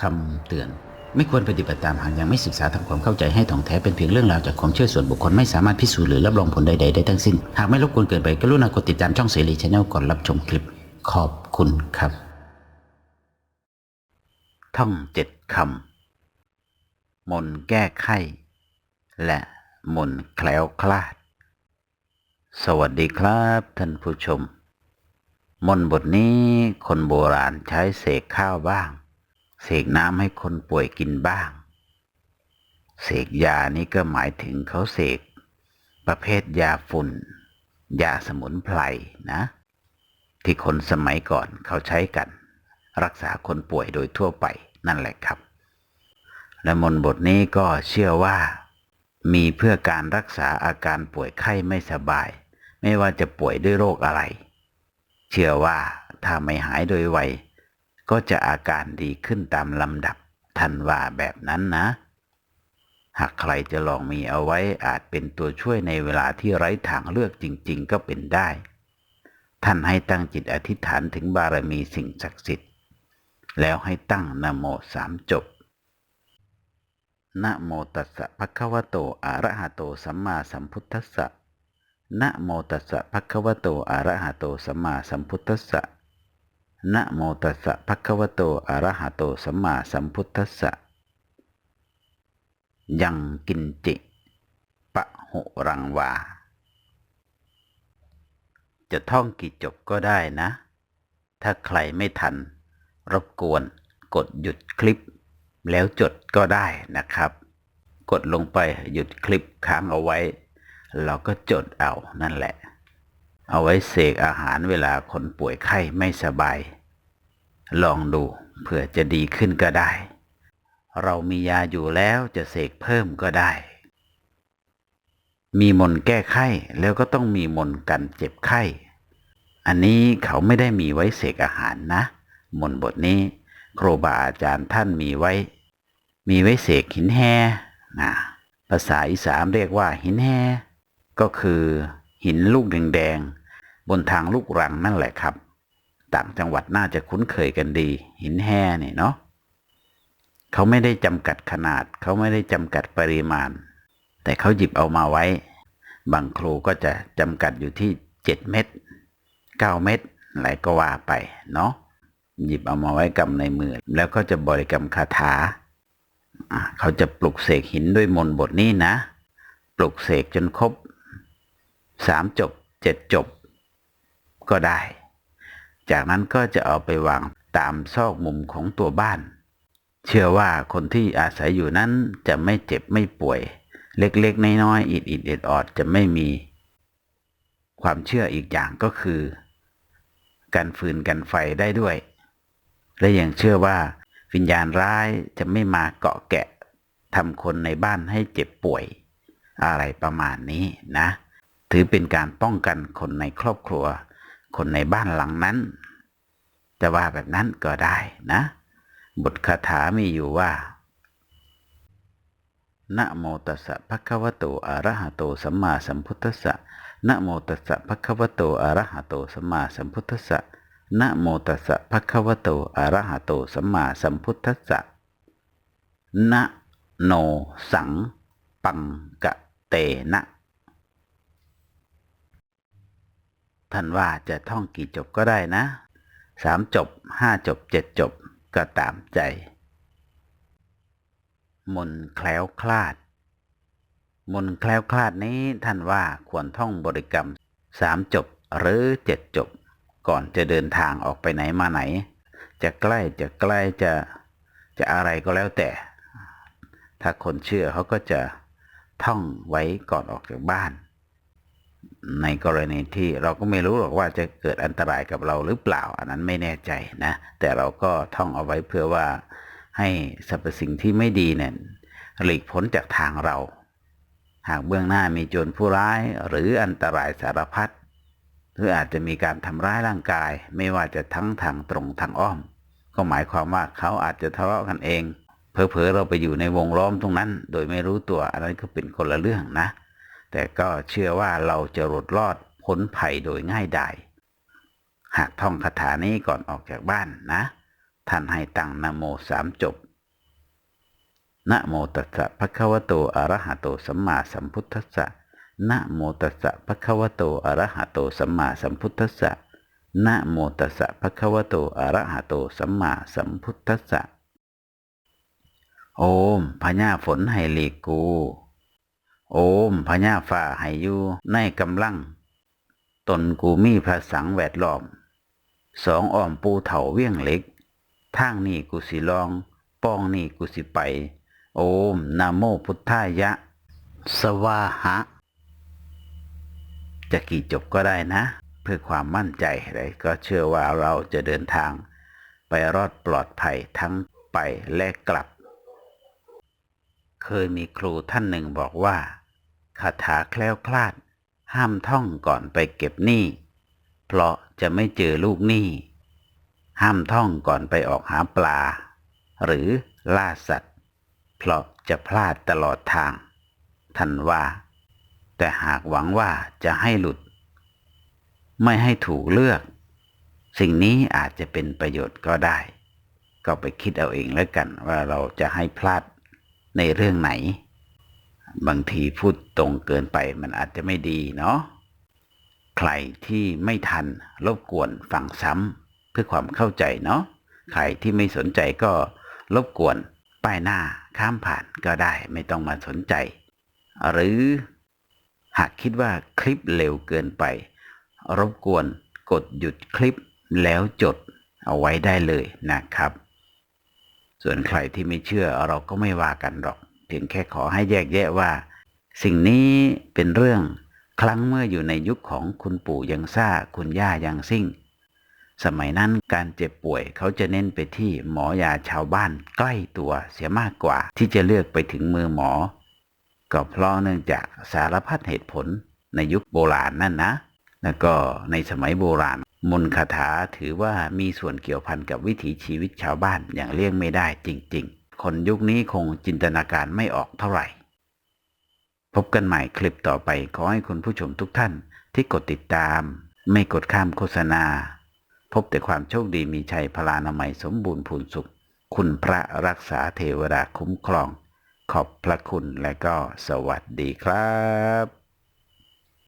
คำเตือน ไม่ควรปฏิบัติตามหากยังไม่ศึกษาทำความเข้าใจให้ถ่องแท้เป็นเพียงเรื่องราวจากความเชื่อส่วนบุคคลไม่สามารถพิสูจน์หรือรับรองผลใดๆได้ทั้งสิ้น หากไม่รบกวนเกินไปกรุณากดติดตามช่องเสรีชาแนลก่อนรับชมคลิป ขอบคุณครับ ท่องเจ็ดคำมนแก้ไขและมนแคล้วคลาด สวัสดีครับท่านผู้ชม มนบทนี้คนโบราณใช้เสกข้าวบ้าง เสกน้ำให้คนป่วยกินบ้าง เสกยานี่ก็หมายถึงเขาเสกประเภทยาฝุ่น ยาสมุนไพรนะ ที่คนสมัยก่อนเขาใช้กัน รักษาคนป่วยโดยทั่วไปนั่นแหละครับ และมนบทนี้ก็เชื่อว่า มีเพื่อการรักษาอาการป่วยไข้ไม่สบาย ไม่ว่าจะป่วยด้วยโรคอะไร เชื่อว่าถ้าไม่หายโดยไว ก็จะอาการดีขึ้นตามลำดับท่านว่าแบบนั้นนะ หากใครจะลองมีเอาไว้อาจเป็นตัวช่วยในเวลาที่ไร้ทางเลือกจริง ๆ ก็เป็นได้ ท่านให้ตั้งจิตอธิษฐานถึงบารมีสิ่งศักดิ์สิทธิ์ แล้วให้ตั้งนโมสามจบนะโมตัสสะภะคะวะโตอะระหะโตสัมมาสัมพุทธัสสะนะโมตัสสะภะคะวะโตอะระหะโตสัมมาสัมพุทธัสสะ นะโมตัสสะภะคะวะโตอะระหะโตสัมมาสัมพุทธัสสะยังกินจิปะหุรังวา จะท่องกี่จบก็ได้นะ ถ้าใครไม่ทัน รบกวนกดหยุดคลิป แล้วจดก็ได้นะครับ กดลงไปหยุดคลิปค้างเอาไว้ เราก็จดเอานั่นแหละ เอาไว้เสกอาหารเวลาคนป่วยไข้ไม่สบาย ลองดูเผื่อจะดีขึ้นก็ได้ เรามียาอยู่แล้วจะเสกเพิ่มก็ได้ มีมนแก้ไข้แล้วก็ต้องมีมนกันเจ็บไข้ อันนี้เขาไม่ได้มีไว้เสกอาหารนะ มนบทนี้ครูบาอาจารย์ท่านมีไว้ มีไว้เสกหินแฮนะภาษาอีสานเรียกว่าหินแฮก็คือหินลูกแดงๆ บนทางลูกรังนั่นแหละครับ ต่างจังหวัดน่าจะคุ้นเคยกันดี หินแห่เนี่เนาะเขาไม่ได้จำกัดขนาด เขาไม่ได้จำกัดปริมาณ แต่เขาหยิบเอามาไว้ บางครูก็จะจำกัดอยู่ที่ 7 เม็ด9 เม็ดอะไรก็ว่าไปเนาะหยิบเอามาไว้กำในมือ แล้วก็จะบริกรรมคาถาเขาจะปลุกเสกหินด้วยมนต์บทนี้นะ ปลุกเสกจนครบสามจบเจ็ดจบ ก็ได้ จากนั้นก็จะเอาไปวางตามซอกมุมของตัวบ้าน เชื่อว่าคนที่อาศัยอยู่นั้นจะไม่เจ็บไม่ป่วย เล็กๆน้อยๆอิดอิดอิดออดจะไม่มี ความเชื่ออีกอย่างก็คือกันฟืนกันไฟได้ด้วย และยังเชื่อว่าวิญญาณร้ายจะไม่มาเกาะแกะทำคนในบ้านให้เจ็บป่วย อะไรประมาณนี้นะ ถือเป็นการป้องกันคนในครอบครัว คนในบ้านหลังนั้น จะว่าแบบนั้นก็ได้นะ บทคาถามีอยู่ว่านะโมตัสสะภะคะวะโตอะระหะโตสัมมาสัมพุทธัสสะนะโมตัสสะภะคะวะโตอะระหะโตสัมมาสัมพุทธัสสะนะโมตัสสะภะคะวะโตอะระหะโตสัมมาสัมพุทธัสสะนะโนสังปังกะเตนะ ท่านว่าจะท่องกี่จบก็ได้นะสามจบห้าจบเจ็ดจบก็ตามใจ มนแคล้วคลาด มนแคล้วคลาดนี้ท่านว่าควรท่องบริกรรมสามจบหรือเจ็ดจบ ก่อนจะเดินทางออกไปไหนมาไหน จะใกล้จะไกล้จะจะอะไรก็แล้วแต่ ถ้าคนเชื่อเขาก็จะท่องไว้ก่อนออกจากบ้าน ในกรณีที่เราก็ไม่รู้หรอกว่าจะเกิดอันตรายกับเราหรือเปล่า อันนั้นไม่แน่ใจนะ แต่เราก็ท่องเอาไว้เพื่อว่าให้สรรพสิ่งที่ไม่ดีเนี่ยหลีกพ้นจากทางเรา หากเบื้องหน้ามีโจรผู้ร้ายหรืออันตรายสารพัดหรืออาจจะมีการทำร้ายร่างกาย ไม่ว่าจะทั้งทางตรงทางอ้อม ก็หมายความว่าเขาอาจจะทะเลาะกันเองเผลอๆเราไปอยู่ในวงล้อมตรงนั้น โดยไม่รู้ตัวอันนั้นก็เป็นคนละเรื่องนะ แต่ก็เชื่อว่าเราจะหลุดรอดพ้นภัยโดยง่ายดายหากท่องคาถานี้ก่อนออกจากบ้านนะ ท่านให้ตั้งนโมสามจบนะโมตัสสะภะคะวะโตอะระหะโตสัมมาสัมพุทธัสสะนะโมตัสสะภะคะวะโตอะระหะโตสัมมาสัมพุทธัสสะนะโมตัสสะภะคะวะโตอะระหะโตสัมมาสัมพุทธัสสะโอมพญาฝนให้ลีกู โอมพญาฝ่าให้อยู่ในกำลัง ตนกูมีพระสังแวดล้อม สองอ้อมปูเถาเวียงเล็ก ทางนี่กูสิลอง ป้องนี่กูสิไป โอมนะโมพุทธายะ สวาหะ จะกี่จบก็ได้นะ เพื่อความมั่นใจเลยก็เชื่อว่าเราจะเดินทาง ไปรอดปลอดภัยทั้งไปและกลับ เคยมีครูท่านหนึ่งบอกว่า คาถาแคล้วคลาด ห้ามท่องก่อนไปเก็บหนี้ เพราะจะไม่เจอลูกหนี้ ห้ามท่องก่อนไปออกหาปลา หรือล่าสัตว์ เพราะจะพลาดตลอดทาง ท่านว่า แต่หากหวังว่าจะให้หลุด ไม่ให้ถูกเลือก สิ่งนี้อาจจะเป็นประโยชน์ก็ได้ ก็ไปคิดเอาเองแล้วกันว่าเราจะให้พลาดในเรื่องไหน บางทีพูดตรงเกินไปมันอาจจะไม่ดีเนาะใครที่ไม่ทันรบกวนฟังซ้ำเพื่อความเข้าใจเนาะใครที่ไม่สนใจก็รบกวนป้ายหน้าข้ามผ่านก็ได้ไม่ต้องมาสนใจ หรือหากคิดว่าคลิปเร็วเกินไป รบกวนกดหยุดคลิปแล้วจดเอาไว้ได้เลยนะครับ ส่วนใครที่ไม่เชื่อเราก็ไม่ว่ากันหรอก พียงแค่ขอให้แยกแยะว่า สิ่งนี้เป็นเรื่องครั้งเมื่ออยู่ในยุคของคุณปู่ยังซ่าคุณย่ายังซิ่ง สมัยนั้นการเจ็บป่วยเขาจะเน้นไปที่หมอยาชาวบ้านใกล้ตัวเสียมากกว่า ที่จะเลือกไปถึงมือหมอ ก็เพราะเนื่องจากสารพัดเหตุผลในยุคโบราณนั่นนะ แล้วก็ในสมัยโบราณมนต์คาถาถือว่ามีส่วนเกี่ยวพันกับวิถีชีวิตชาวบ้านอย่างเลี่ยงไม่ได้จริง ๆ คนยุคนี้คงจินตนาการไม่ออกเท่าไหร่ พบกันใหม่คลิปต่อไป ขอให้คุณผู้ชมทุกท่านที่กดติดตาม ไม่กดข้ามโฆษณา พบแต่ความโชคดีมีชัยพลานามัยสมบูรณ์พูนสุข คุณพระรักษาเทวดาคุ้มครอง ขอบพระคุณและก็สวัสดีครับ